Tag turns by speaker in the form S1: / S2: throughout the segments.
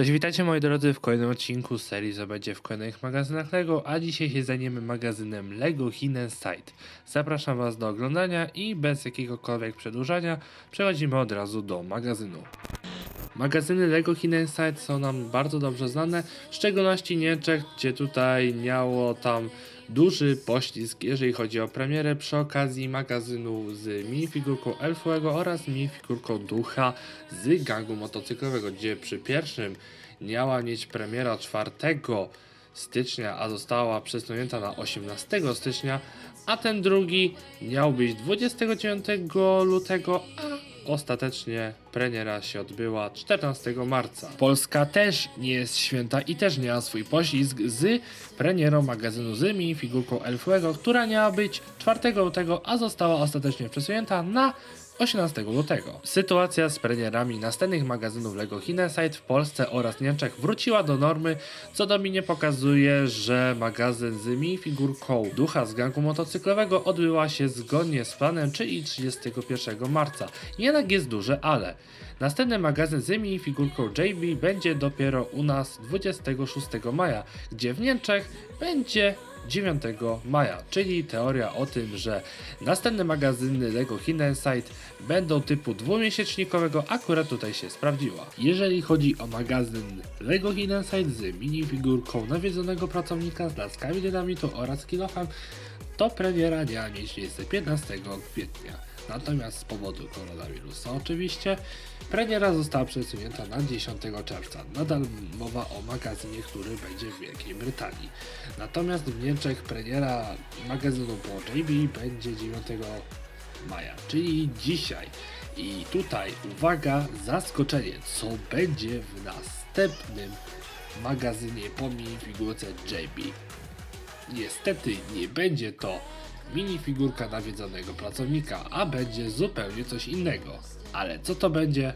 S1: Cześć, witajcie moi drodzy w kolejnym odcinku serii co będzie w kolejnych magazynach LEGO, a dzisiaj się zajmiemy magazynem LEGO Hidden Site. Zapraszam Was do oglądania i bez jakiegokolwiek przedłużania przechodzimy od razu do magazynu. Magazyny LEGO Hidden Site są nam bardzo dobrze znane, w szczególności Niemczech, gdzie tutaj miało tam duży poślizg, jeżeli chodzi o premierę przy okazji magazynu z minifigurką Elfowego oraz minifigurką Ducha z gangu motocyklowego, gdzie przy pierwszym miała mieć premiera 4 stycznia, a została przesunięta na 18 stycznia, a ten drugi miał być 29 lutego, a Ostatecznie premiera się odbyła 14 marca. Polska też nie jest święta i też miała swój poślizg z premierą magazynu z minifigurką Elfowego, która miała być 4 lutego, a została ostatecznie przesunięta na 18 lutego. Sytuacja z premierami następnych magazynów LEGO Hinesite w Polsce oraz Niemczech wróciła do normy, co do mnie pokazuje, że magazyn z minifigurką Ducha z gangu motocyklowego odbyła się zgodnie z planem, czyli 31 marca. Jednak jest duże ale. Następny magazyn z minifigurką JB będzie dopiero u nas 26 maja, gdzie w Niemczech będzie 9 maja, czyli teoria o tym, że następne magazyny LEGO Hidden Site będą typu dwumiesięcznikowego akurat tutaj się sprawdziła. Jeżeli chodzi o magazyn LEGO Hidden Site z minifigurką nawiedzonego pracownika z laskami dynamitu oraz kilofem, to premiera miała mieć miejsce 15 kwietnia. Natomiast z powodu koronawirusa oczywiście premiera została przesunięta na 10 czerwca. Nadal mowa o magazynie, który będzie w Wielkiej Brytanii. Natomiast w Niemczech premiera magazynu po JB będzie 9 maja, czyli dzisiaj. I tutaj uwaga, zaskoczenie, co będzie w następnym magazynie po minifigurce JB. Niestety nie będzie to minifigurka nawiedzonego pracownika, a będzie zupełnie coś innego. Ale co to będzie?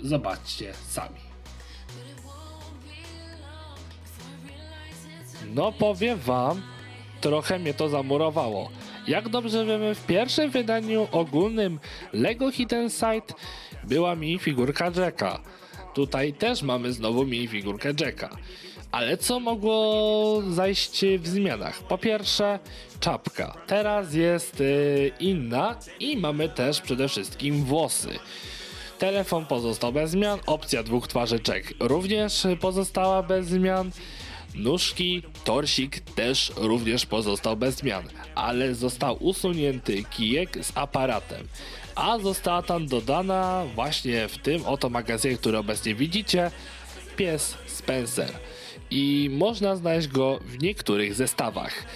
S1: Zobaczcie sami. No powiem wam, trochę mnie to zamurowało. Jak dobrze wiemy, w pierwszym wydaniu ogólnym LEGO Hidden Site była minifigurka Jacka. Tutaj też mamy znowu minifigurkę Jacka. Ale co mogło zajść w zmianach? Po pierwsze, czapka. Teraz jest y, inna i mamy też przede wszystkim włosy. Telefon pozostał bez zmian, opcja dwóch twarzy Jack również pozostała bez zmian. Nóżki, torsik też również pozostał bez zmian, ale został usunięty kijek z aparatem. A została tam dodana właśnie w tym oto magazynie, który obecnie widzicie, pies Spencer. I można znaleźć go w niektórych zestawach.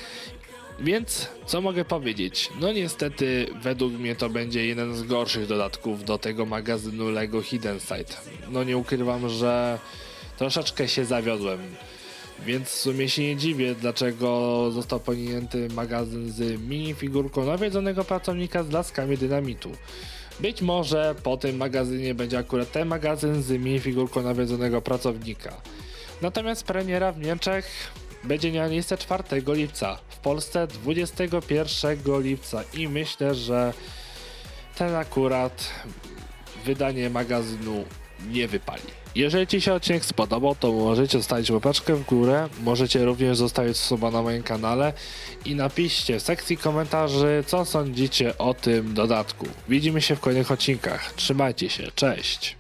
S1: Więc co mogę powiedzieć? No niestety według mnie to będzie jeden z gorszych dodatków do tego magazynu LEGO Hidden Site. No nie ukrywam, że troszeczkę się zawiodłem. Więc w sumie się nie dziwię, dlaczego został pominięty magazyn z minifigurką nawiedzonego pracownika z laskami dynamitu. Być może po tym magazynie będzie akurat ten magazyn z minifigurką nawiedzonego pracownika. Natomiast premiera w Niemczech będzie miała miejsce 4 lipca, w Polsce 21 lipca i myślę, że ten akurat wydanie magazynu nie wypali. Jeżeli Ci się odcinek spodobał, to możecie zostawić łapeczkę w górę, możecie również zostawić suba na moim kanale i napiszcie w sekcji komentarzy, co sądzicie o tym dodatku. Widzimy się w kolejnych odcinkach. Trzymajcie się, cześć!